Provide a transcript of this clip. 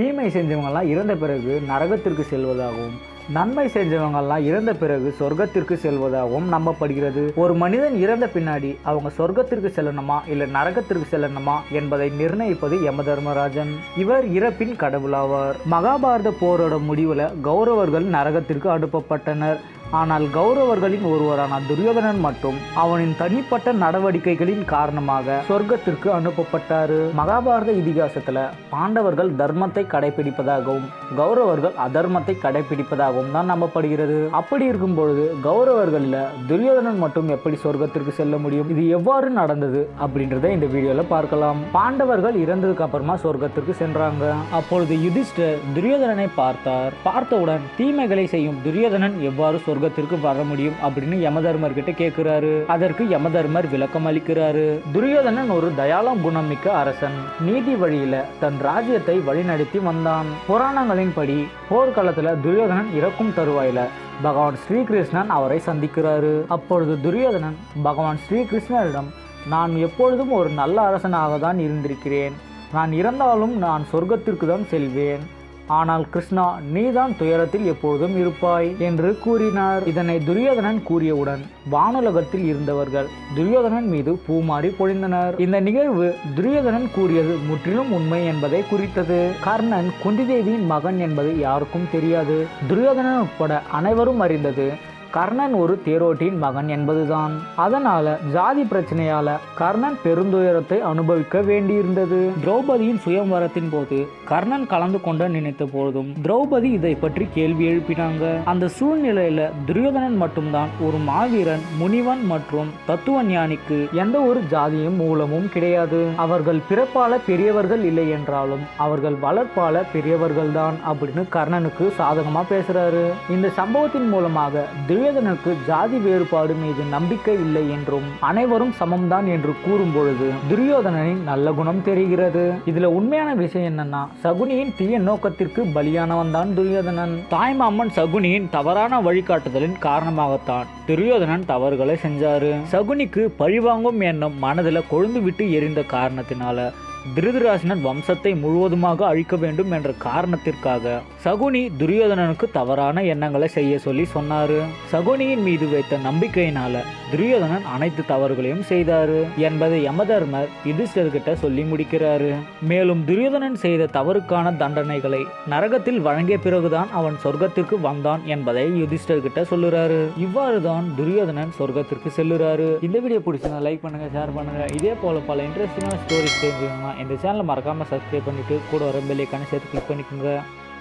தீமை செஞ்சவங்கெல்லாம் இறந்த பிறகு நரகத்திற்கு செல்வதாகவும் நன்மை செஞ்சவங்கெல்லாம் இறந்த பிறகு சொர்க்கத்திற்கு செல்வதாகவும் நம்பப்படுகிறது. ஒரு மனிதன் இறந்த பின்னாடி அவங்க சொர்க்கத்திற்கு செல்லணுமா இல்லை நரகத்திற்கு செல்லணுமா என்பதை நிர்ணயிப்பது யம தர்மராஜன். இவர் இறப்பின் கடவுளாவார் மகாபாரத போரோட முடிவில் கௌரவர்கள் நரகத்திற்கு அனுப்பப்பட்டனர். ஆனால் கௌரவர்களின் ஒருவரான துரியோதனன் மட்டும் அவனின் தனிப்பட்ட நடவடிக்கைகளின் காரணமாக சொர்க்கத்திற்கு அனுப்பப்பட்டாரு. மகாபாரத இதிகாசத்துல பாண்டவர்கள் தர்மத்தை கடைபிடிப்பதாகவும் கௌரவர்கள் அதர்மத்தை கடைபிடிப்பதாகவும் தான் நம்பப்படுகிறது. அப்படி இருக்கும் பொழுது கௌரவர்கள்ல துரியோதனன் மட்டும் எப்படி சொர்க்கத்திற்கு செல்ல முடியும்? இது எவ்வாறு நடந்தது அப்படின்றத இந்த வீடியோல பார்க்கலாம். பாண்டவர்கள் இறந்ததுக்கு அப்புறமா சொர்க்கத்திற்கு சென்றாங்க. அப்பொழுது யுதிஷ்டர் துரியோதனனை பார்த்தார். பார்த்தவுடன் தீமைகளை செய்யும் துரியோதனன் எவ்வாறு சொர்க்கத்திற்கு வர முடியும் அப்படின்னு யமதர்மர் கிட்ட கேட்கிறாரு அதற்கு யமதர்மர் விளக்கம் அளிக்கிறாரு. துரியோதனன் ஒரு தயாளம் குணமிக்க அரசன். நீதி வழியில தன் ராஜ்யத்தை வழிநடத்தி வந்தான். புராணங்களின்படி போர்க்களத்துல துரியோதனன் இறக்கும் தருவாயில பகவான் ஸ்ரீகிருஷ்ணன் அவரை சந்திக்கிறாரு. அப்பொழுது துரியோதனன் பகவான் ஸ்ரீகிருஷ்ணரிடம் நான் எப்பொழுதும் ஒரு நல்ல அரசனாக தான் இருந்திருக்கிறேன். நான் இறந்தாலும் நான் சொர்க்கத்திற்கு தான் செல்வேன். ஆனால் கிருஷ்ணா நீதான் துயரத்தில் எப்பொழுதும் இருப்பாய் என்று கூறினார். இதனை துரியோதனன் கூறியவுடன் வானுலகத்தில் இருந்தவர்கள் துரியோதனன் மீது பூமாறி பொழிந்தனர். இந்த நிகழ்வு துரியோதனன் கூறியது முற்றிலும் உண்மை என்பதை குறித்தது. கர்ணன் குந்திதேவியின் மகன் என்பது யாருக்கும் தெரியாது. துரியோதனன் உட்பட அனைவரும் அறிந்தது கர்ணன் ஒரு தேரோட்டியின் மகன் என்பதுதான். அதனால ஜாதி பிரச்சனையால கர்ணன் பெருந்துயரத்தை அனுபவிக்க வேண்டியிருந்தது. திரௌபதியின் சுயம்வரத்தின் போது கர்ணன் கலந்து கொண்ட நினைத்த போதும் திரௌபதி இதை பற்றி கேள்வி எழுப்பினாங்க. அந்த சூழ்நிலையில துரியோதனன் மட்டும்தான் ஒரு மாவீரன் முனிவன் மற்றும் தத்துவ ஞானிக்கு எந்த ஒரு ஜாதியும் மூலமும் கிடையாது. அவர்கள் பிறப்பால பெரியவர்கள் இல்லை என்றாலும் அவர்கள் வளர்ப்பால பெரியவர்கள் தான் அப்படின்னு கர்ணனுக்கு சாதகமா பேசுறாரு. இந்த சம்பவத்தின் மூலமாக திரு துரியோதனனுக்கு ஜாதி வேறுபாடு மீது நம்பிக்கை இல்லை என்றும் அனைவரும் சமம்தான் என்று கூறும் பொழுது துரியோதனனின் நல்ல குணம் தெரிகிறது. இதுல உண்மையான விஷயம் என்னன்னா சகுனியின் தீய நோக்கத்திற்கு பலியானவன் தான் துரியோதனன். தாய்மாமன் சகுனியின் தவறான வழிகாட்டுதலின் காரணமாகத்தான் துரியோதனன் தவறுகளை செஞ்சாரு. சகுனிக்கு பழிவாங்கும் எண்ணம் மனதில் கொழுந்து விட்டு எரிந்த காரணத்தினால திருதராசனன் வம்சத்தை முழுவதுமாக அழிக்க வேண்டும் என்ற காரணத்திற்காக சகுனி துரியோதனனுக்கு தவறான எண்ணங்களை செய்ய சொல்லி சொன்னாரு. சகுனியின் மீது வைத்த நம்பிக்கையினால துரியோதனன் அனைத்து தவறுகளையும் செய்தாரு என்பதை யமதர்மர் யுதிஷ்டர்கிட்ட சொல்லி முடிக்கிறாரு. மேலும் துரியோதனன் செய்த தவறுக்கான தண்டனைகளை நரகத்தில் வழங்கிய பிறகுதான் அவன் சொர்க்கத்திற்கு வந்தான் என்பதை யுதிஷ்டர்கிட்ட சொல்லுறாரு. இவ்வாறு தான் துரியோதனன் சொர்க்கத்திற்கு செல்லுறாரு. இந்த வீடியோ பிடிச்சிருந்தா லைக் பண்ணுங்க ஷேர் பண்ணுங்க. இதே போல பல இன்ட்ரெஸ்டிங்கான ஸ்டோரிஸ் தெரிஞ்சுக்கணும்னா இந்த சேனலை மறக்காம சப்ஸ்கிரைப் பண்ணிட்டு கூட வர பெல்லைக்கான சேர்த்து கிளிக் பண்ணிக்கோங்க.